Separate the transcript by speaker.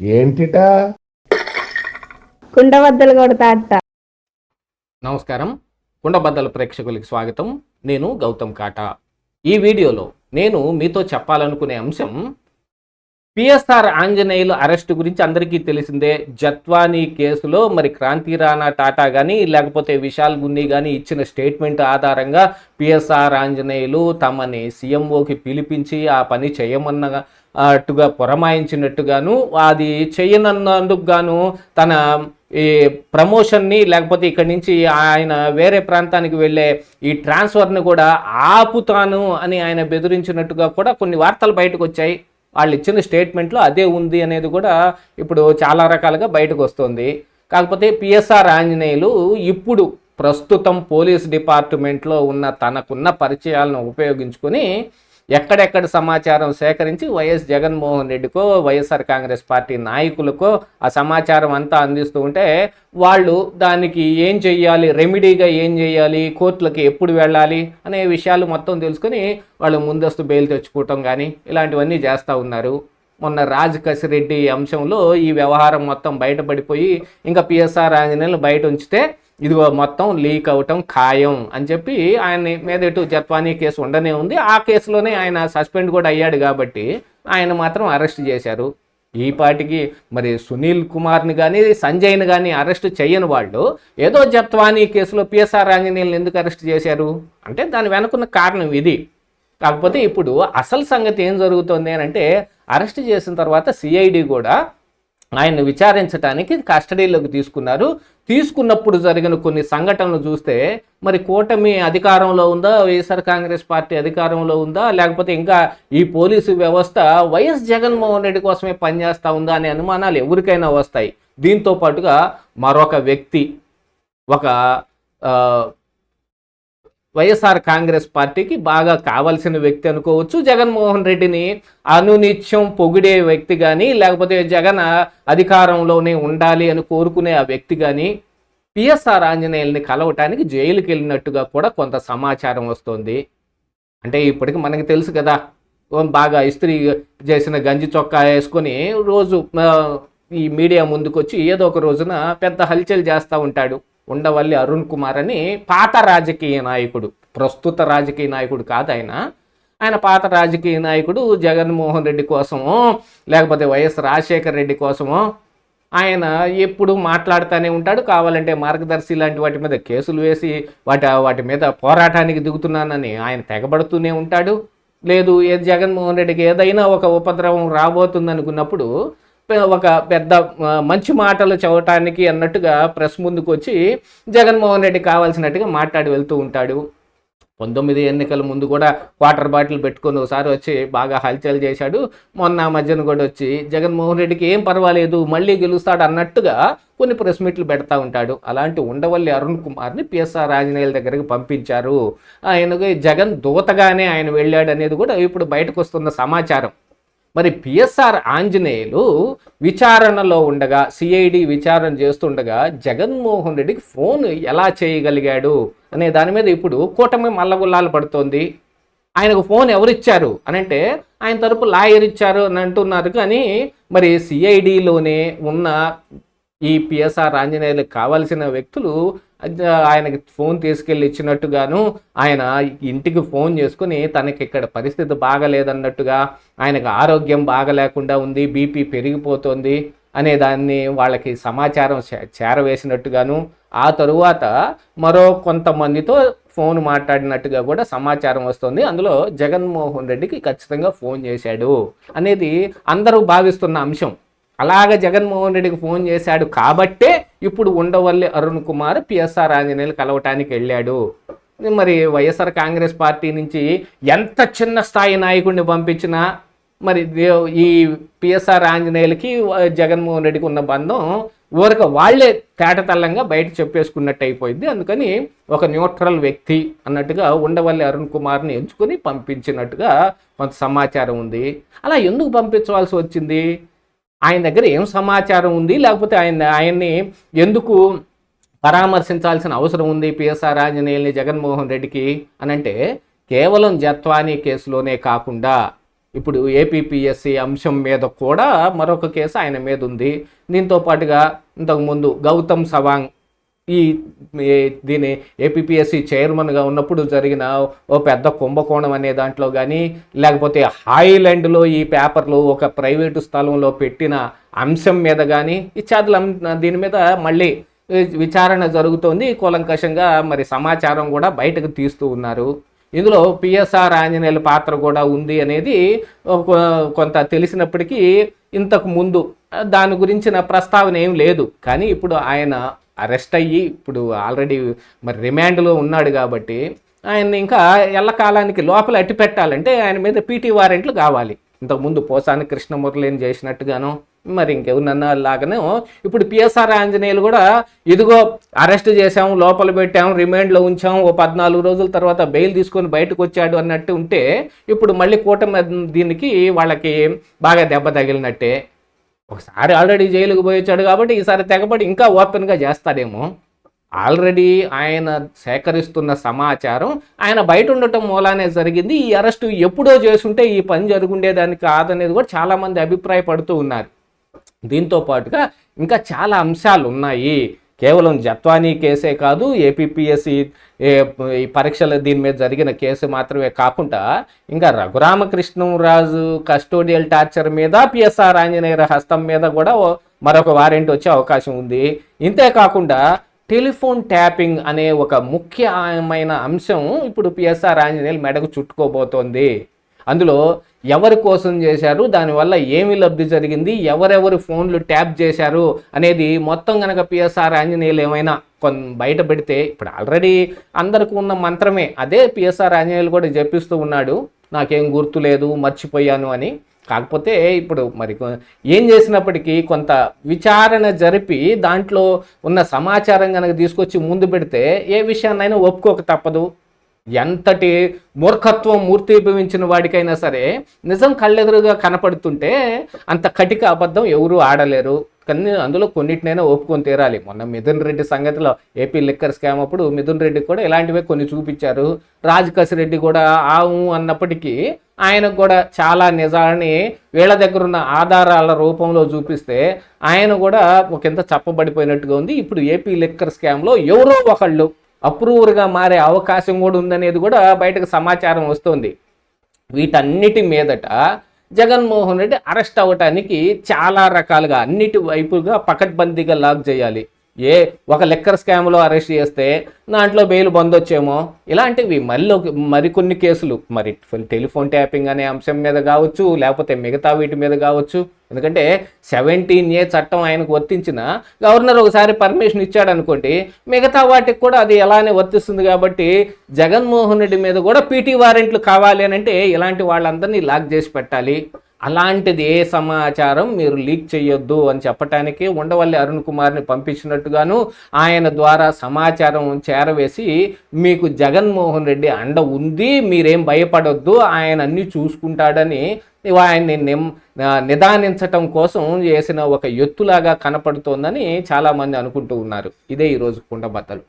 Speaker 1: ఏంటిట?
Speaker 2: కుండబద్దలు కొడతా అట్ట
Speaker 3: నమస్కారం. కుండబద్దల ప్రేక్షకులకి స్వాగతం. నేను గౌతమ్ కాటా. ఈ వీడియోలో నేను మీతో చెప్పాలనుకునే అంశం పిఎస్ఆర్ ఆంజనేయులు అరెస్ట్ గురించి అందరికీ తెలిసిందే. జత్వానీ కేసులో మరి క్రాంతి రాణా టాటా కానీ లేకపోతే విశాల్ గున్ని కానీ ఇచ్చిన స్టేట్మెంట్ ఆధారంగా పిఎస్ఆర్ ఆంజనేయులు తమని సీఎంఓకి పిలిపించి ఆ పని చేయమన్న అట్టుగా పురమాయించినట్టుగాను అది చేయనన్నందుకు గాను తన ఈ ప్రమోషన్ని లేకపోతే ఇక్కడి నుంచి ఆయన వేరే ప్రాంతానికి వెళ్ళే ఈ ట్రాన్స్ఫర్ని కూడా ఆపుతాను అని ఆయన బెదిరించినట్టుగా కూడా కొన్ని వార్తలు బయటకు వచ్చాయి. వాళ్ళు ఇచ్చిన స్టేట్మెంట్లో అదే ఉంది అనేది కూడా ఇప్పుడు చాలా రకాలుగా బయటకు వస్తుంది. కాకపోతే పిఎస్ఆర్ ఆంజనేయులు ఇప్పుడు ప్రస్తుతం పోలీస్ డిపార్ట్మెంట్లో ఉన్న తనకున్న పరిచయాలను ఉపయోగించుకొని ఎక్కడెక్కడ సమాచారం సేకరించి వైఎస్ జగన్మోహన్ రెడ్డికో వైఎస్ఆర్ కాంగ్రెస్ పార్టీ నాయకులకో ఆ సమాచారం అంతా అందిస్తూ ఉంటే వాళ్ళు దానికి ఏం చెయ్యాలి రెమెడీగా ఏం చేయాలి కోర్టులకి ఎప్పుడు వెళ్ళాలి అనే విషయాలు మొత్తం తెలుసుకొని వాళ్ళు ముందస్తు బెయిల్ తెచ్చుకోవటం కానీ ఇలాంటివన్నీ చేస్తూ ఉన్నారు. మొన్న రాజ్ కసిరెడ్డి అంశంలో ఈ వ్యవహారం మొత్తం బయటపడిపోయి ఇంకా పిఎస్ఆర్ ఆంజనేయులు బయట ఉంచితే ఇదిగో మొత్తం లీక్ అవటం ఖాయం అని చెప్పి ఆయన మీద ఎటు జత్వానీ కేసు ఉండనే ఉంది. ఆ కేసులోనే ఆయన సస్పెండ్ కూడా అయ్యాడు కాబట్టి ఆయన మాత్రం అరెస్ట్ చేశారు. ఈ పాటికి మరి సునీల్ కుమార్ని కానీ సంజయ్ని కానీ అరెస్ట్ చేయని వాళ్ళు ఏదో జత్వానీ కేసులో పిఎస్ఆర్ ఆంజనేయులను ఎందుకు అరెస్ట్ చేశారు? అంటే దాని వెనుకున్న కారణం ఇది. కాకపోతే ఇప్పుడు అసలు సంగతి ఏం జరుగుతుంది అని అంటే అరెస్ట్ చేసిన తర్వాత సిఐడి కూడా ఆయన్ని విచారించడానికి కస్టడీలోకి తీసుకున్నారు. తీసుకున్నప్పుడు జరిగిన కొన్ని సంఘటనలు చూస్తే మరి కూటమి అధికారంలో ఉందా? వైఎస్ఆర్ కాంగ్రెస్ పార్టీ అధికారంలో ఉందా? లేకపోతే ఇంకా ఈ పోలీసు వ్యవస్థ వైఎస్ జగన్మోహన్ రెడ్డి కోసమే పనిచేస్తూ ఉందా అనే అనుమానాలు ఎవరికైనా వస్తాయి. దీంతో పాటుగా మరొక వ్యక్తి ఒక వైఎస్ఆర్ కాంగ్రెస్ పార్టీకి బాగా కావాల్సిన వ్యక్తి అనుకోవచ్చు. జగన్మోహన్ రెడ్డిని అనునిత్యం పొగిడే వ్యక్తి కానీ లేకపోతే జగన్ అధికారంలోనే ఉండాలి అని కోరుకునే ఆ వ్యక్తి కానీ పిఎస్ఆర్ ఆంజనేయుల్ని కలవటానికి జైలుకి వెళ్ళినట్టుగా కూడా కొంత సమాచారం వస్తుంది. అంటే ఇప్పటికి మనకి తెలుసు కదా ఓ బాగా ఇస్త్రీ చేసిన గంజి చొక్కా వేసుకొని రోజు ఈ మీడియా ముందుకొచ్చి ఏదో ఒక రోజున పెద్ద హల్చల్ చేస్తూ ఉంటాడు. ఉండవల్లి అరుణ్ కుమార్ అని పాత రాజకీయ నాయకుడు ప్రస్తుత రాజకీయ నాయకుడు కాదు ఆయన. ఆయన పాత రాజకీయ నాయకుడు జగన్మోహన్ రెడ్డి కోసమో లేకపోతే వైఎస్ రాజశేఖర రెడ్డి కోసమో ఆయన ఎప్పుడు మాట్లాడుతూనే ఉంటాడు. కావాలంటే మార్గదర్శి లాంటి వాటి మీద కేసులు వేసి వాటి వాటి మీద పోరాటానికి దిగుతున్నానని ఆయన తెగబడుతూనే ఉంటాడు. లేదు ఏ జగన్మోహన్ రెడ్డికి ఏదైనా ఒక ఉపద్రవం రాబోతుంది అనుకున్నప్పుడు ఒక పెద్ద మంచి మాటలు చదవటానికి అన్నట్టుగా ప్రెస్ ముందుకు వచ్చి జగన్మోహన్ రెడ్డి కావాల్సినట్టుగా మాట్లాడి వెళ్తూ ఉంటాడు. పంతొమ్మిది ఎన్నికల ముందు కూడా వాటర్ బాటిల్ పెట్టుకొని ఒకసారి వచ్చి బాగా హల్చల్ చేశాడు. మొన్న మధ్యన కూడా వచ్చి జగన్మోహన్ రెడ్డికి ఏం పర్వాలేదు మళ్ళీ గెలుస్తాడు అన్నట్టుగా కొన్ని ప్రెస్ మీట్లు పెడతా ఉంటాడు. అలాంటి ఉండవల్లి అరుణ్ కుమార్ని పిఎస్ఆర్ రాజనేయుల దగ్గరికి పంపించారు. ఆయనకి జగన్ దూతగానే ఆయన వెళ్ళాడు అనేది కూడా ఇప్పుడు బయటకు వస్తున్న సమాచారం. మరి పిఎస్ఆర్ ఆంజనేయులు విచారణలో ఉండగా సిఐడి విచారణ చేస్తుండగా జగన్మోహన్ రెడ్డికి ఫోన్ ఎలా చేయగలిగాడు అనే దాని మీద ఇప్పుడు కూటమి మల్లగుల్లాలు పడుతోంది. ఆయనకు ఫోన్ ఎవరిచ్చారు అని అంటే ఆయన తరపు లాయర్ ఇచ్చారు అని అంటున్నారు. కానీ మరి సిఐడిలోనే ఉన్న ఈ పిఎస్ఆర్ ఆంజనేయులకు కావాల్సిన వ్యక్తులు ఆయనకి ఫోన్ తీసుకెళ్ళి ఇచ్చినట్టుగాను ఆయన ఇంటికి ఫోన్ చేసుకుని తనకి ఇక్కడ పరిస్థితి బాగలేదన్నట్టుగా ఆయనకు ఆరోగ్యం బాగలేకుండా ఉంది బీపీ పెరిగిపోతుంది అనే దాన్ని వాళ్ళకి సమాచారం చే- చేరవేసినట్టుగాను ఆ తరువాత మరో కొంతమందితో ఫోన్ మాట్లాడినట్టుగా కూడా సమాచారం వస్తుంది. అందులో జగన్మోహన్ రెడ్డికి ఖచ్చితంగా ఫోన్ చేశాడు అనేది అందరూ భావిస్తున్న అంశం. అలాగ జగన్మోహన్ రెడ్డికి ఫోన్ చేశాడు కాబట్టే ఇప్పుడు ఉండవల్లి అరుణ్ కుమార్ పిఎస్ఆర్ ఆంజనేయులు కలవటానికి వెళ్ళాడు. మరి వైఎస్ఆర్ కాంగ్రెస్ పార్టీ నుంచి ఎంత చిన్న స్థాయి నాయకుడిని పంపించినా మరి దే- ఈ పిఎస్ఆర్ ఆంజనేయులకి జగన్మోహన్ రెడ్డికి ఉన్న బంధం ఊరక వాళ్ళే తేటతల్లంగా బయట చెప్పేసుకున్నట్టు అయిపోయింది. అందుకని ఒక న్యూట్రల్ వ్యక్తి అన్నట్టుగా ఉండవల్లి అరుణ్ కుమార్ని ఎంచుకొని పంపించినట్టుగా కొంత సమాచారం ఉంది. అలా ఎందుకు పంపించవలసి వచ్చింది? ఆయన దగ్గర ఏం సమాచారం ఉంది? లేకపోతే ఆయన ఆయన్ని ఎందుకు పరామర్శించాల్సిన అవసరం ఉంది పిఎస్ఆర్ ఆంజనేయుల్ని జగన్మోహన్ రెడ్డికి? అని అంటే కేవలం జత్వానీ కేసులోనే కాకుండా ఇప్పుడు ఏపీపీఎస్సీ అంశం మీద కూడా మరొక కేసు ఆయన మీద ఉంది. దీంతో పాటుగా ఇంతకుముందు గౌతమ్ సవాంగ్ ఈ దీని ఏపీఎస్సి చైర్మన్గా ఉన్నప్పుడు జరిగిన ఓ పెద్ద కుంభకోణం అనే దాంట్లో కానీ లేకపోతే హాయిలాండ్లో ఈ పేపర్లు ఒక ప్రైవేటు స్థలంలో పెట్టిన అంశం మీద కానీ ఈ అం- దీని మీద మళ్ళీ విచారణ జరుగుతోంది. కూలంకషంగా మరి సమాచారం కూడా బయటకు తీస్తూ ఉన్నారు. ఇందులో పిఎస్ఆర్ ఆంజనేయుల పాత్ర కూడా ఉంది అనేది కొంత తెలిసినప్పటికీ ఇంతకు ముందు దాని గురించిన ప్రస్తావన ఏం లేదు. కానీ ఇప్పుడు ఆయన అరెస్ట్ అయ్యి ఇప్పుడు ఆల్రెడీ మరి రిమాండ్లో ఉన్నాడు కాబట్టి ఆయన్ని ఇంకా ఎల్లకాలానికి లోపల అట్టి పెట్టాలంటే ఆయన మీద పీటీ వారెంట్లు కావాలి. ఇంతకుముందు పోసాని కృష్ణమురళిని చేసినట్టుగాను మరి ఇంకెవరినన్నా లాగానే ఇప్పుడు పిఎస్ఆర్ ఆంజనేయులు కూడా ఇదిగో అరెస్ట్ చేశాం లోపల పెట్టాం రిమాండ్లో ఉంచాం ఓ పద్నాలుగు రోజుల తర్వాత బెయిల్ తీసుకొని బయటకు వచ్చాడు అన్నట్టు ఉంటే ఇప్పుడు మళ్ళీ కూటమి దీనికి వాళ్ళకి బాగా దెబ్బ తగిలినట్టే. ఒకసారి ఆల్రెడీ జైలుకు పోయి వచ్చాడు కాబట్టి ఈసారి తెగబడి ఇంకా ఓపెన్గా చేస్తాడేమో. ఆల్రెడీ ఆయన సేకరిస్తున్న సమాచారం ఆయన బయట ఉండటం మూలానే జరిగింది. ఈ అరెస్టు ఎప్పుడో చేసుంటే ఈ పని జరుగుండేదానికి కాదనేది కూడా చాలామంది అభిప్రాయపడుతూ ఉన్నారు. దీంతో పాటుగా ఇంకా చాలా అంశాలు ఉన్నాయి కేవలం జత్వానీ కేసే కాదు ఏపీఎస్సి ఈ పరీక్షల దీని మీద జరిగిన కేసు మాత్రమే కాకుండా ఇంకా రఘురామకృష్ణరాజు కస్టోడియల్ టార్చర్ మీద పిఎస్ఆర్ ఆంజనేయ హస్తం మీద కూడా మరొక వారెంట్ వచ్చే అవకాశం ఉంది. ఇంతే కాకుండా టెలిఫోన్ ట్యాపింగ్ అనే ఒక ముఖ్యమైన అంశం ఇప్పుడు పిఎస్ఆర్ ఆంజనేయులు మెడకు చుట్టుకోబోతోంది. అందులో ఎవరి కోసం చేశారు దానివల్ల ఏమి లబ్ధి జరిగింది ఎవరెవరు ఫోన్లు ట్యాప్ చేశారు అనేది మొత్తం కనుక పిఎస్ఆర్ ఆంజనేయులు ఏమైనా కొన్ బయట పెడితే ఇప్పుడు ఆల్రెడీ అందరికి ఉన్న మంత్రమే. అదే పిఎస్ఆర్ ఆంజనేయులు కూడా చెప్పిస్తూ ఉన్నాడు. నాకేం గుర్తు లేదు మర్చిపోయాను అని. కాకపోతే ఇప్పుడు మరి ఏం చేసినప్పటికీ కొంత విచారణ జరిపి దాంట్లో ఉన్న సమాచారం కనుక తీసుకొచ్చి ముందు పెడితే ఏ విషయాన్నైనా ఒప్పుకోక తప్పదు. ఎంతటి మూర్ఖత్వం మూర్తిభవించిన వాడికైనా సరే నిజం కళ్ళెదురుగా కనపడుతుంటే అంత కటిక అబద్ధం ఎవరూ ఆడలేరు. కానీ అందులో కొన్నిటినైనా ఒప్పుకొని తీరాలి. మొన్న మిథున్ రెడ్డి సంగతిలో ఏపీ లిక్కర్ స్కామ్ అప్పుడు మిథున్ రెడ్డి కూడా ఇలాంటివే కొన్ని చూపించారు. రాజకస్ రెడ్డి కూడా ఆవు అన్నప్పటికీ ఆయనకు కూడా చాలా నిజాన్ని వీళ్ళ దగ్గర ఉన్న ఆధారాల రూపంలో చూపిస్తే ఆయన కూడా ఒకంత చప్పబడిపోయినట్టుగా ఉంది. ఇప్పుడు ఏపీ లిక్కర్ స్కామ్లో ఎవరో ఒకళ్ళు అప్రూవర్గా మారే అవకాశం కూడా ఉందనేది కూడా బయటకు సమాచారం వస్తుంది. వీటన్నిటి మీదట జగన్మోహన్ రెడ్డి అరెస్ట్ అవ్వటానికి చాలా రకాలుగా అన్నిటి వైపుగా పకడ్బందీగా లాక్ చేయాలి. ఏ ఒక లెక్కర్ స్కామ్లో అరెస్ట్ చేస్తే దాంట్లో బెయిల్ పొందొచ్చేమో? ఇలాంటివి మళ్ళీ మరికొన్ని కేసులు. మరి టెలిఫోన్ ట్యాపింగ్ అనే అంశం మీద కావచ్చు లేకపోతే మిగతా వీటి మీద కావచ్చు. ఎందుకంటే సెవెంటీన్ ఏ చట్టం ఆయనకు వర్తించిన గవర్నర్ ఒకసారి పర్మిషన్ ఇచ్చాడు అనుకోండి మిగతా వాటికి కూడా అది ఎలానే వర్తిస్తుంది కాబట్టి జగన్మోహన్ రెడ్డి మీద కూడా పీటీ వారెంట్లు కావాలి అని అంటే ఇలాంటి వాళ్ళందరినీ లాక్ చేసి పెట్టాలి. అలాంటిది ఏ సమాచారం మీరు లీక్ చేయొద్దు అని చెప్పటానికి ఉండవల్లి అరుణ్ కుమార్ని పంపించినట్టుగాను ఆయన ద్వారా సమాచారం చేరవేసి మీకు జగన్మోహన్ రెడ్డి అండ ఉంది మీరేం భయపడొద్దు ఆయన అన్ని చూసుకుంటాడని ఆయన్ని నిమ్ నిదానించటం కోసం చేసిన ఒక ఎత్తులాగా కనపడుతోందని చాలామంది అనుకుంటూ ఉన్నారు. ఇదే ఈరోజు కుండబద్దలు